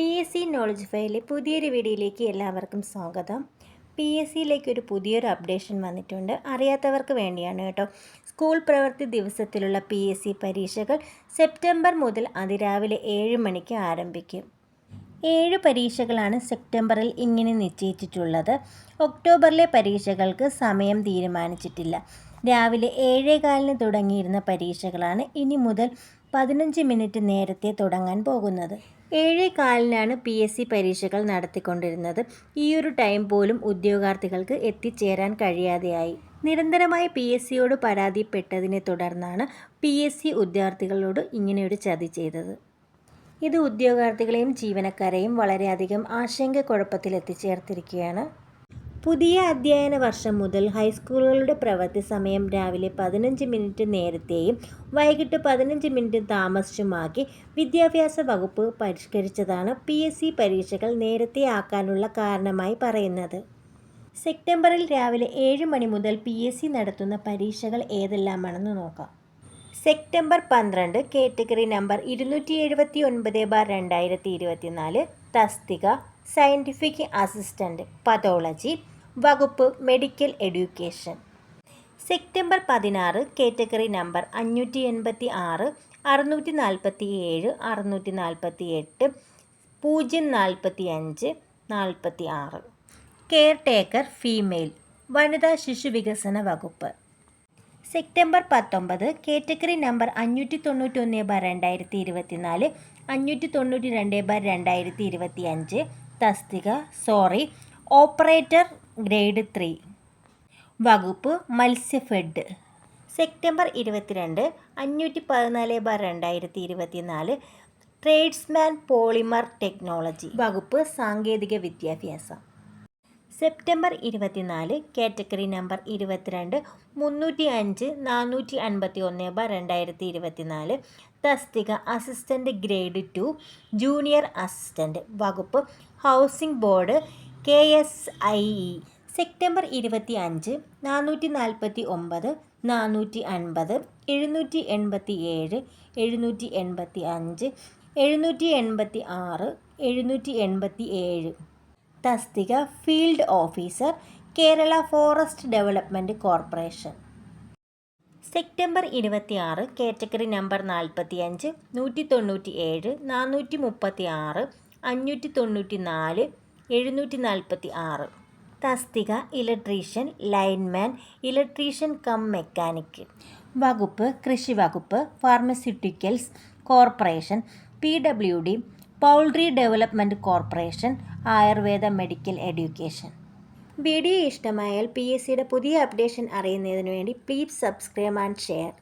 P S C knowledge ഫയലിലെ പുതിയൊരു വീഡിയോയിലേക്ക് എല്ലാവർക്കും സ്വാഗതം. പി എസ് സിയിലേക്ക് ഒരു പുതിയൊരു അപ്ഡേഷൻ വന്നിട്ടുണ്ട്. അറിയാത്തവർക്ക് വേണ്ടിയാണ് കേട്ടോ. സ്കൂൾ പ്രവൃത്തി ദിവസത്തിലുള്ള പി എസ് സി പരീക്ഷകൾ സെപ്റ്റംബർ മുതൽ അതിരാവിലെ ഏഴ് മണിക്ക് ആരംഭിക്കും. ഏഴ് പരീക്ഷകളാണ് സെപ്റ്റംബറിൽ ഇങ്ങനെ നിശ്ചയിച്ചിട്ടുള്ളത്. ഒക്ടോബറിലെ പരീക്ഷകൾക്ക് സമയം തീരുമാനിച്ചിട്ടില്ല. രാവിലെ ഏഴേകാലിന് തുടങ്ങിയിരുന്ന പരീക്ഷകളാണ് ഇനി മുതൽ പതിനഞ്ച് മിനിറ്റ് നേരത്തെ തുടങ്ങാൻ പോകുന്നത്. ഏഴേ കാലിനാണ് പി എസ് സി പരീക്ഷകൾ നടത്തിക്കൊണ്ടിരുന്നത്. ഈ ഒരു ടൈം പോലും ഉദ്യോഗാർത്ഥികൾക്ക് എത്തിച്ചേരാൻ കഴിയാതെയായി. നിരന്തരമായി പി എസ് സിയോട് പരാതിപ്പെട്ടതിനെ തുടർന്നാണ് പി എസ് സി ഉദ്യോഗാർത്ഥികളോട് ഇങ്ങനെയൊരു ചതി ചെയ്തത്. ഇത് ഉദ്യോഗാർത്ഥികളെയും ജീവനക്കാരെയും വളരെയധികം ആശങ്കക്കുഴപ്പത്തിൽ എത്തിച്ചേർത്തിരിക്കുകയാണ് പുതിയ അധ്യയന വർഷം മുതൽ ഹൈസ്കൂളുകളുടെ പ്രവൃത്തി സമയം രാവിലെ പതിനഞ്ച് മിനിറ്റ് നേരത്തെയും വൈകിട്ട് പതിനഞ്ച് മിനിറ്റ് താമസിച്ചുമാക്കി വിദ്യാഭ്യാസ വകുപ്പ് പരിഷ്കരിച്ചതാണ് പി എസ് സി പരീക്ഷകൾ നേരത്തെ ആക്കാനുള്ള കാരണമായി പറയുന്നത്. സെപ്റ്റംബറിൽ രാവിലെ ഏഴ് മണി മുതൽ പി എസ് സി നടത്തുന്ന പരീക്ഷകൾ ഏതെല്ലാമാണെന്ന് നോക്കാം. സെപ്റ്റംബർ പന്ത്രണ്ട് കാറ്റഗറി നമ്പർ ഇരുന്നൂറ്റി എഴുപത്തി ഒൻപത് ബാർ രണ്ടായിരത്തി ഇരുപത്തിനാല് തസ്തിക സയന്റിഫിക് അസിസ്റ്റന്റ് പതോളജി വകുപ്പ് മെഡിക്കൽ എഡ്യൂക്കേഷൻ സെപ്റ്റംബർ പതിനാറ് കാറ്റഗറി നമ്പർ അഞ്ഞൂറ്റി എൺപത്തി ആറ് അറുന്നൂറ്റി നാൽപ്പത്തി ഏഴ് അറുന്നൂറ്റി നാൽപ്പത്തി എട്ട് പൂജ്യം നാൽപ്പത്തി അഞ്ച് നാൽപ്പത്തി ആറ് കെയർ ടേക്കർ ഫീമെയിൽ വനിതാ ശിശു വികസന വകുപ്പ്. സെപ്റ്റംബർ പത്തൊമ്പത് കാറ്റഗറി നമ്പർ അഞ്ഞൂറ്റി തൊണ്ണൂറ്റൊന്ന് ബാർ രണ്ടായിരത്തി ഇരുപത്തിനാല് അഞ്ഞൂറ്റി തൊണ്ണൂറ്റി രണ്ട് ബാർ രണ്ടായിരത്തി ഇരുപത്തി അഞ്ച് തസ്തിക സോറി ഓപ്പറേറ്റർ ഗ്രേഡ് ത്രീ വകുപ്പ് മത്സ്യഫെഡ് സെപ്റ്റംബർ ഇരുപത്തിരണ്ട് അഞ്ഞൂറ്റി പതിനാല് ബാർ രണ്ടായിരത്തി ഇരുപത്തിനാല് ട്രേഡ്സ്മാൻ പോളിമർ ടെക്നോളജി വകുപ്പ് സാങ്കേതിക വിദ്യാഭ്യാസം. സെപ്റ്റംബർ ഇരുപത്തിനാല് കാറ്റഗറി നമ്പർ ഇരുപത്തിരണ്ട് മുന്നൂറ്റി അഞ്ച് നാനൂറ്റി അൻപത്തി ഒന്ന് ബ രണ്ടായിരത്തി ഇരുപത്തിനാല് തസ്തിക assistant grade two junior assistant വകുപ്പ് housing board K S I E. September ഇരുപത്തി അഞ്ച് നാനൂറ്റി നാൽപ്പത്തി ഒമ്പത് നാനൂറ്റി അൻപത് എഴുന്നൂറ്റി എൺപത്തി ഏഴ് എഴുന്നൂറ്റി എൺപത്തി അഞ്ച് എഴുന്നൂറ്റി എൺപത്തി ആറ് എഴുന്നൂറ്റി എൺപത്തി ഏഴ് തസ്തിക field officer Kerala forest development corporation. September ഇരുപത്തിയാറ് കാറ്റഗറി നമ്പർ നാൽപ്പത്തി അഞ്ച് നൂറ്റി തൊണ്ണൂറ്റി ഏഴ് നാനൂറ്റി മുപ്പത്തി ആറ് അഞ്ഞൂറ്റി തൊണ്ണൂറ്റി നാല് എഴുന്നൂറ്റി നാൽപ്പത്തി ആറ് തസ്തിക electrician lineman electrician cum mechanic. വകുപ്പ് കൃഷി വകുപ്പ് pharmaceuticals corporation P W D poultry development corporation Ayurveda medical education. Video ഇഷ്ടമായാൽ പി എസ് സിയുടെ പുതിയ അപ്ഡേഷൻ അറിയുന്നതിന് വേണ്ടി പ്ലീസ് സബ്സ്ക്രൈബ് ആൻഡ് ഷെയർ